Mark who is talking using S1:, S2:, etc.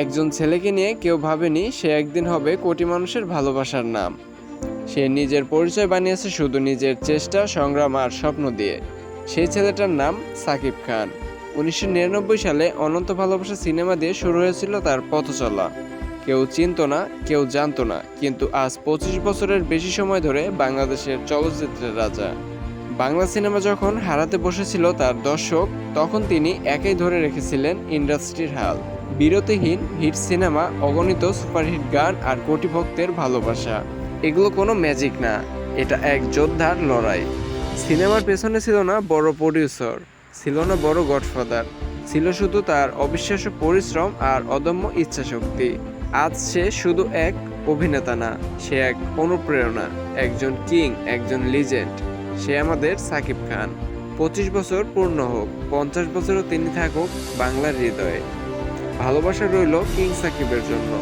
S1: একজন ছেলেকে নিয়ে কেউ ভাবেনি সে একদিন হবে কোটি মানুষের ভালোবাসার নাম। সে নিজের পরিচয় বানিয়েছে শুধু নিজের চেষ্টা, সংগ্রাম আর স্বপ্ন দিয়ে। সেই ছেলেটার নাম সাকিব খান। উনিশশো নিরানব্বই সালে অনন্ত ভালোবাসা সিনেমা দিয়ে শুরু হয়েছিল তার পথ চলা কেউ চিনত না, কেউ জানতো না, কিন্তু আজ পঁচিশ বছরের বেশি সময় ধরে বাংলাদেশের চলচ্চিত্রের রাজা। বাংলা সিনেমা যখন হারাতে বসেছিল তার দর্শক, তখন তিনি একাই ধরে রেখেছিলেন ইন্ডাস্ট্রির হাল। বিরতিহীন হিট সিনেমা, অগণিত সুপারহিট গান আর কোটি ভক্তের ভালোবাসা। এগুলো কোনো ম্যাজিক না, এটা এক যোদ্ধার লড়াই। সিনেমার পেছনে ছিল না বড় প্রডিউসার ছিল না বড় গডফাদার, ছিল শুধু তার অবিশ্বাস্য পরিশ্রম আর অদম্য ইচ্ছাশক্তি। আজ সে শুধু এক অভিনেতা না, সে এক অনুপ্রেরণা, একজন কিং, একজন লিজেন্ড। সে আমাদের সাকিব খান। পঁচিশ বছর পূর্ণ হোক, পঞ্চাশ বছরও তিনি থাকুক বাংলার হৃদয়ে। ভালোবাসা রইল কিং সাকিবের জন্য।